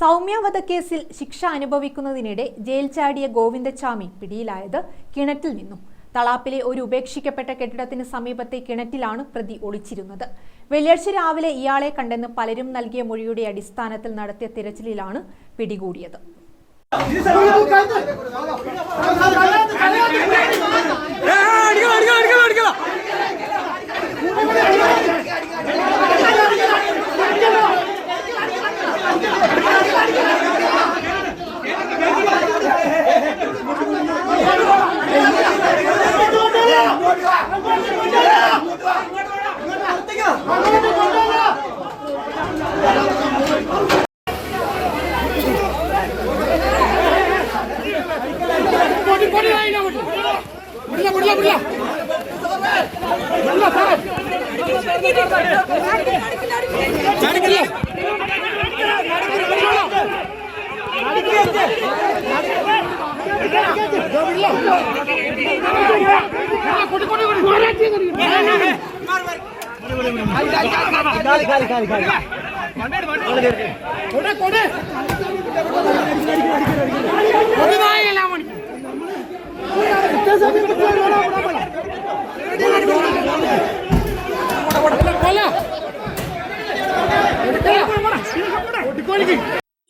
സൗമ്യ വധക്കേസിൽ ശിക്ഷ അനുഭവിക്കുന്നതിനിടെ ജയിൽ ചാടിയ ഗോവിന്ദച്ചാമി പിടിയിലായത് കിണറ്റിൽ നിന്നും. തളാപ്പിലെ ഒരു ഉപേക്ഷിക്കപ്പെട്ട കെട്ടിടത്തിന് സമീപത്തെ കിണറ്റിലാണ് പ്രതി ഒളിച്ചിരുന്നത്. വെള്ളിയാഴ്ച രാവിലെ ഇയാളെ കണ്ടെന്ന് പലരും നൽകിയ മൊഴിയുടെ അടിസ്ഥാനത്തിൽ നടത്തിയ തിരച്ചിലിലാണ് പിടികൂടിയത്. முடியல முடியல முடியல முடியல சார். நடக்கல. கொடு கொடு கொடு.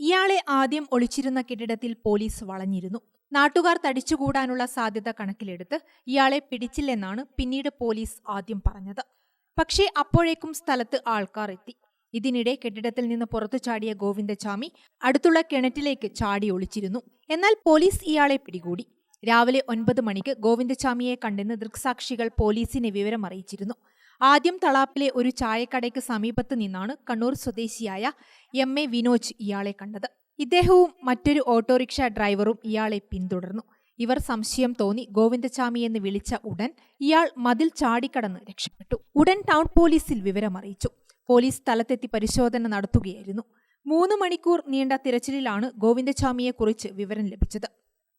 ഇയാളെ ആദ്യം ഒളിച്ചിരുന്ന കെട്ടിടത്തിൽ പോലീസ് വളഞ്ഞിരുന്നു. നാട്ടുകാർ തടിച്ചുകൂടാനുള്ള സാധ്യത കണക്കിലെടുത്ത് ഇയാളെ പിടിച്ചില്ലെന്നാണ് പിന്നീട് പോലീസ് ആദ്യം പറഞ്ഞത്. പക്ഷേ അപ്പോഴേക്കും സ്ഥലത്ത് ആൾക്കാർ എത്തി. ഇതിനിടെ കെട്ടിടത്തിൽ നിന്ന് പുറത്തു ചാടിയ ഗോവിന്ദചാമി അടുത്തുള്ള കിണറ്റിലേക്ക് ചാടി ഒളിച്ചിരുന്നു. എന്നാൽ പോലീസ് ഇയാളെ പിടികൂടി. രാവിലെ ഒൻപത് മണിക്ക് ഗോവിന്ദസ്വാമിയെ കണ്ടെന്ന് ദൃക്സാക്ഷികൾ പോലീസിനെ വിവരം അറിയിച്ചിരുന്നു. ആദ്യം തളാപ്പിലെ ഒരു ചായക്കടയ്ക്ക് സമീപത്ത് നിന്നാണ് കണ്ണൂർ സ്വദേശിയായ എം. എ. വിനോജ് ഇയാളെ കണ്ടത്. ഇദ്ദേഹവും മറ്റൊരു ഓട്ടോറിക്ഷ ഡ്രൈവറും ഇയാളെ പിന്തുടർന്നു. ഇവർ സംശയം തോന്നി ഗോവിന്ദസ്വാമി എന്ന് വിളിച്ച ഉടൻ ഇയാൾ മതിൽ ചാടിക്കടന്ന് രക്ഷപ്പെട്ടു. ഉടൻ ടൗൺ പോലീസിൽ വിവരമറിയിച്ചു പോലീസ് സ്ഥലത്തെത്തി പരിശോധന നടത്തുകയായിരുന്നു. മൂന്ന് മണിക്കൂർ നീണ്ട തിരച്ചിലിലാണ് ഗോവിന്ദസ്വാമിയെക്കുറിച്ച് വിവരം ലഭിച്ചത്.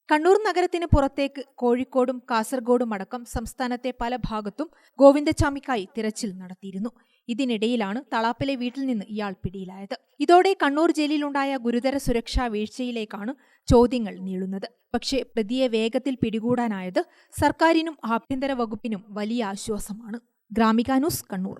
കണ്ണൂർ നഗരത്തിന് പുറത്തേക്ക് കോഴിക്കോടും കാസർഗോഡും അടക്കം സംസ്ഥാനത്തെ പല ഭാഗത്തും ഗോവിന്ദചാമിക്കായി തിരച്ചിൽ നടത്തിയിരുന്നു. ഇതിനിടയിലാണ് തളാപ്പിലെ വീട്ടിൽ നിന്ന് ഇയാൾ പിടിയിലായത്. ഇതോടെ കണ്ണൂർ ജയിലിലുണ്ടായ ഗുരുതര സുരക്ഷാ വീഴ്ചയിലേക്കാണ് ചോദ്യങ്ങൾ നീളുന്നത്. പക്ഷേ പ്രതിയെ വേഗത്തിൽ പിടികൂടാനായത് സർക്കാരിനും ആഭ്യന്തര വകുപ്പിനും വലിയ ആശ്വാസമാണ്. Gramika news Kannur.